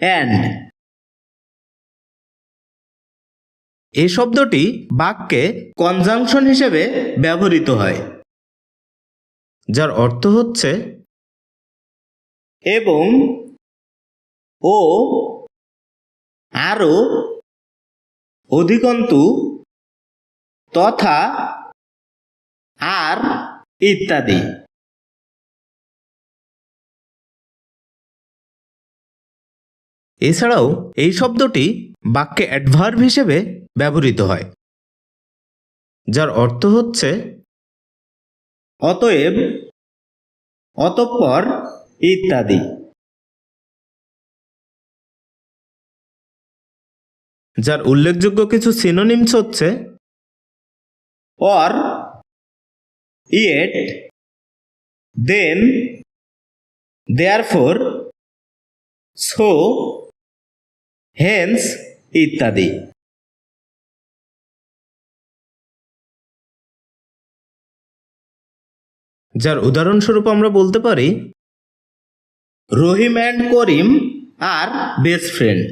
And a শব্দটি বাক্যে conjunction হিসেবে ব্যবহৃত হয়, যার অর্থ হচ্ছে এবং ও আরও অধিকন্তু তথা আর ইত্যাদি। এছাড়াও এই শব্দটি বাক্যে অ্যাডভার্ব হিসেবে ব্যবহৃত হয়, যার অর্থ হচ্ছে অতএব, অতঃপর ইত্যাদি। যার উল্লেখযোগ্য কিছু সিনোনিমস হচ্ছে or yet then therefore so hence ইত্যাদি। যার উদাহরণস্বরূপ আমরা বলতে পারি রহিম অ্যান্ড করিম আর বেস্ট ফ্রেন্ড